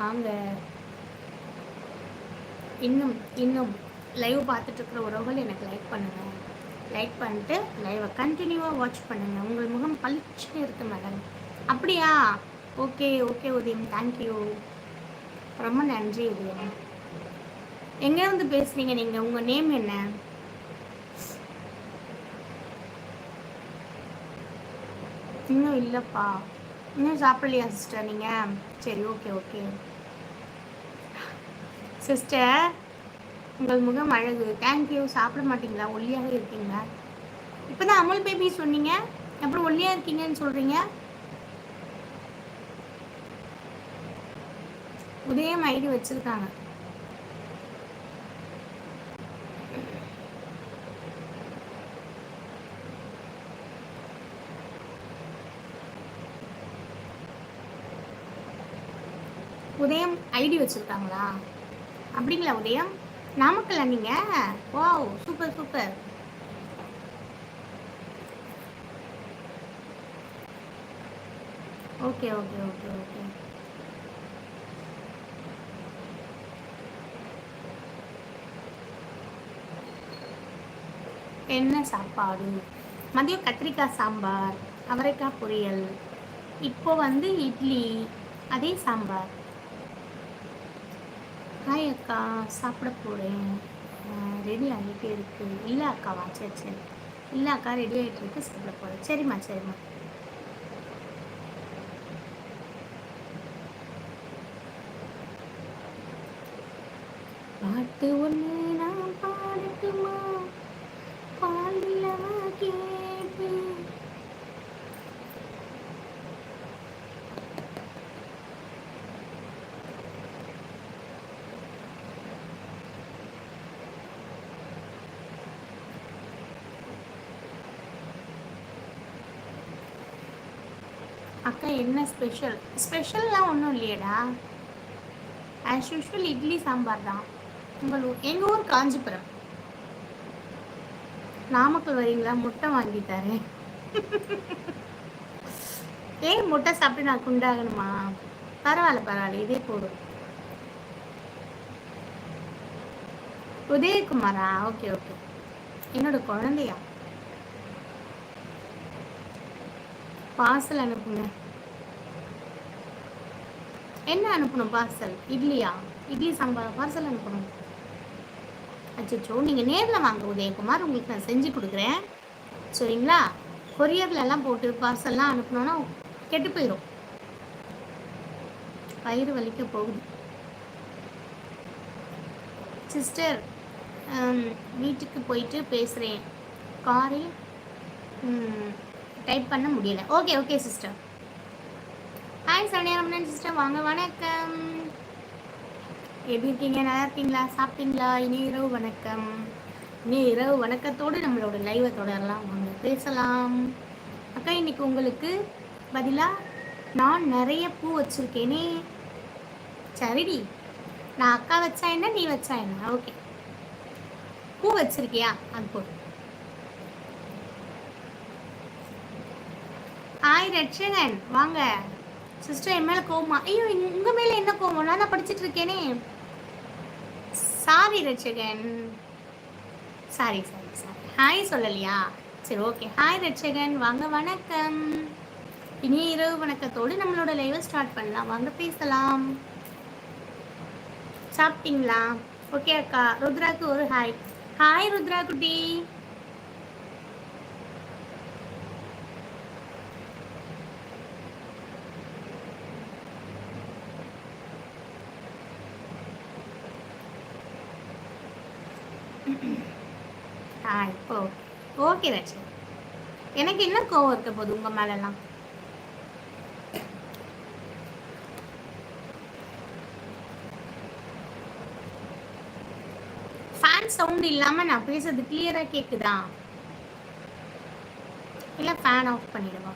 வாங்க இன்னும் இன்னும் லைவ் பார்த்துட்ருக்குற உறவுகள் எனக்கு லைக் பண்ணுங்க. லைக் பண்ணிட்டு லைவை கண்டினியூவாக வாட்ச் பண்ணுங்கள் உங்கள் முகம் பளிச்சுன்னு இருக்கு மேடம் அப்படியா? ஓகே ஓகே உதயம். தேங்க்யூ ரொம்ப நன்றி உதயம். எங்கே வந்து பேசுகிறீங்க நீங்கள் உங்கள் நேம் என்ன? இன்னும் இல்லைப்பா. இன்னும் சாப்பிடலையா சிஸ்டர் நீங்கள் சரி ஓகே ஓகே சிஸ்டர் உங்கள் முகம் அழகு. தேங்க்யூ சாப்பிட மாட்டீங்களா? ஒல்லியாக இருக்கீங்களா? இப்போ தான் அமுல் பேபி சொன்னீங்க. அப்புறம் ஒல்லியாக இருக்கீங்கன்னு சொல்கிறீங்க உதயம் ஐடி வச்சுருக்காங்க. உதயம் ஐடி வச்சுருக்காங்களா? அப்படிங்களா உதயம்? நாமக்கல்ல நீங்கள் ஓ super super. Okay okay okay okay. என்ன சாப்பாடு? மதியம் கத்திரிக்காய் சாம்பார் அவரைக்காய் பொரியல். இப்போ வந்து இட்லி அதே சாம்பார். ஹாய் அக்கா சாப்பிட போகிறேன் ரெடி ஆகிட்டே இருக்குது இல்லை அக்காவா சரி சரி. இல்லை அக்கா ரெடி ஆகிட்டு இருக்கு சாப்பிட போகிறேன் சரிம்மா சரிம்மா. பாட்டு ஒன்று நான் பாடட்டுமா? அக்கா என்ன ஸ்பெஷல் ஸ்பெஷல்லாம் ஒன்றும் இல்லையடா. ஆஸ் யூஷுவல் இட்லி சாம்பார் தான். உங்கள் ஊர் எங்கள் ஊர் காஞ்சிபுரம். நாமக்கல் வரீங்களா? முட்டை வாங்கி தரேன். ஏன் முட்டை சாப்பிட்டு நான் குண்டாகணுமா? பரவாயில்ல பரவாயில்ல இதே போதும். உதயகுமாரா? Okay okay. என்னோட குழந்தையா? பார்சல் அனுப்புங்க. என்ன அனுப்பணும் பார்சல்? இட்லியா? இட்லி சாம்பார்? பார்சல் அனுப்பணும். அச்சோ நீங்கள் நேரில் வாங்க உதயகுமார். உங்களுக்கு நான் செஞ்சு கொடுக்குறேன். சரிங்களா? கொரியர்ல எல்லாம் போட்டு பார்சல்லாம் அனுப்பணும்னா கெட்டு போயிடும் பயிர் வலிக்க போகுது. சிஸ்டர் வீட்டுக்கு போயிட்டு பேசுகிறேன் காரில் டைப் பண்ண முடியல. Okay okay sister hi Saniyaramanan sister வாங்க வணக்கம். எப்படி இருக்கீங்க? நல்லா இருக்கீங்களா? சாப்பிட்டீங்களா? இனி இரவு வணக்கம். இனி இரவு வணக்கத்தோடு நம்மளோட லைவை தொடரலாம். வாங்க பேசலாம். அக்கா இன்னைக்கு உங்களுக்கு பதிலாக நான் நிறைய பூ வச்சுருக்கேனே. சரிடி. நான் அக்கா வச்சா என்ன நீ வச்சா என்ன? ஓகே பூ வச்சிருக்கியா? அது போதும். ஹாய் ரட்சகன் வாங்க. சிஸ்டர் என் மேலே கோமா ஐயோ உங்கள் மேலே என்ன கோவம்? நான் தான் படிச்சுட்டு இருக்கேனே. Sorry Ratchagan sorry sorry sorry hi சொல்லலையா? சரி ஓகே ஹாய் ரட்சகன் வாங்க வணக்கம். இனி இரவு வணக்கத்தோடு நம்மளோட லைவை ஸ்டார்ட் பண்ணலாம். வாங்க பேசலாம். சாப்பிட்டீங்களா? ஓகே அக்கா. ருத்ராக்கு ஒரு ஹாய் ஹாய் ருத்ரா குட்டி. ஆ இப்போ ஓகே ரட்சன் எனக்கு என்ன கோவம் இருக்க போகுது உங்கள் மேலெல்லாம்? ஃபேன் சவுண்ட் இல்லாமல் நான் பேசுறது கிளியராக கேட்குதா இல்லை ஃபேன் ஆஃப் பண்ணிடுவா?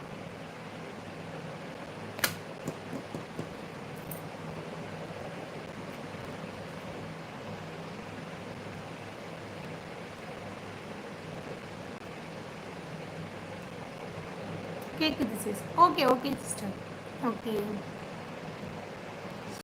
கேட்குது sis okay okay sister okay